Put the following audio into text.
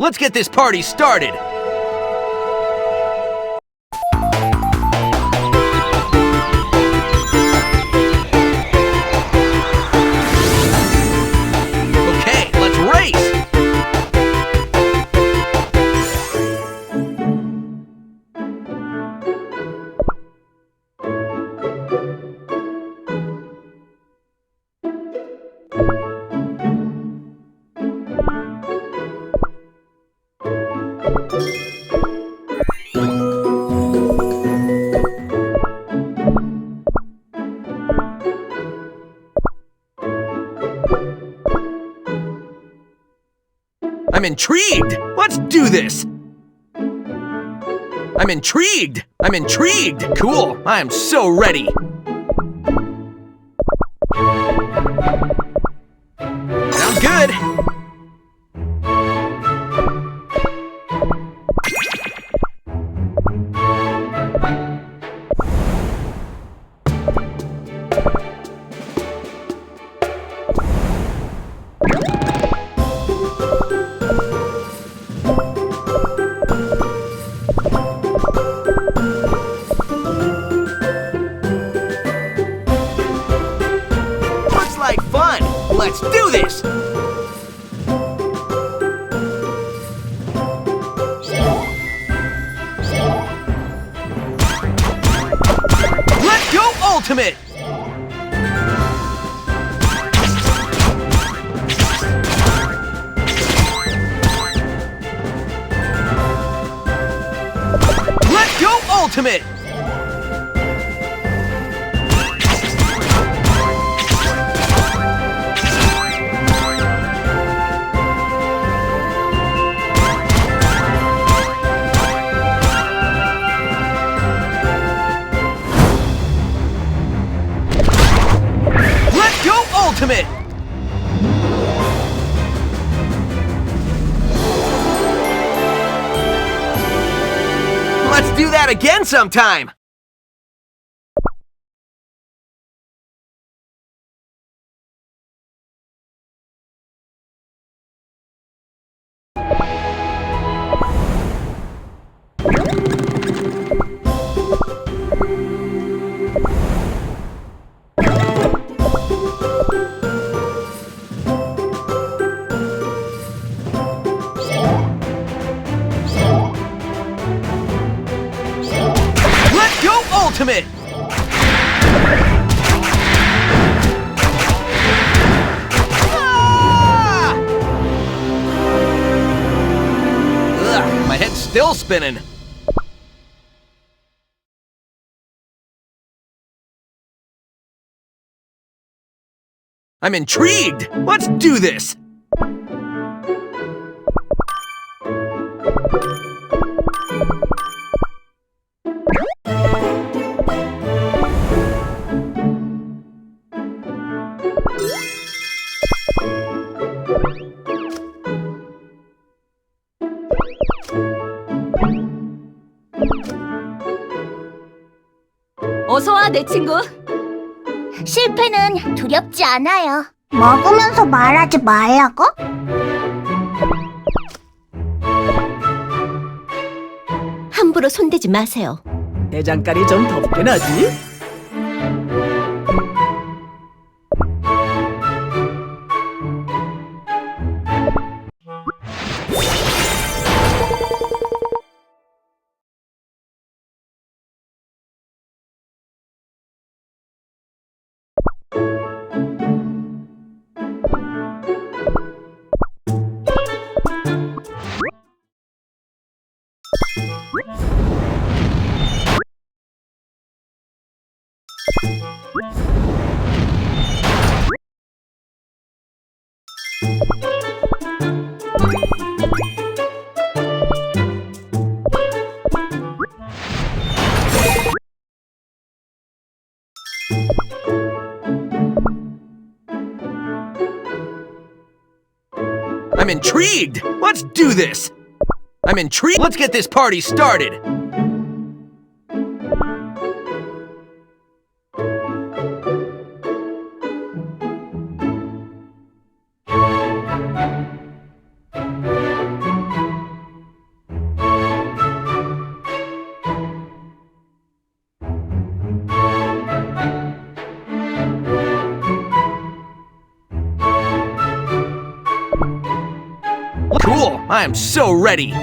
Let's get this party started! I'm intrigued! Let's do this! I'm intrigued! I'm intrigued! Cool! I am so ready! Sounds good! Let's do this! Let's go Ultimate! Let's go Ultimate! Ultimate! Let's do that again sometime! Ultimate! Ah! My head's still spinning. I'm intrigued! Let's do this! 어서 와, 내 친구. 실패는 두렵지 않아요. 먹으면서 말하지 말라고? 함부로 손대지 마세요. 내장깔이 좀 덥긴 하지? I'm intrigued! Let's do this! I'm intrigued. Let's get this party started. Cool! I am so ready!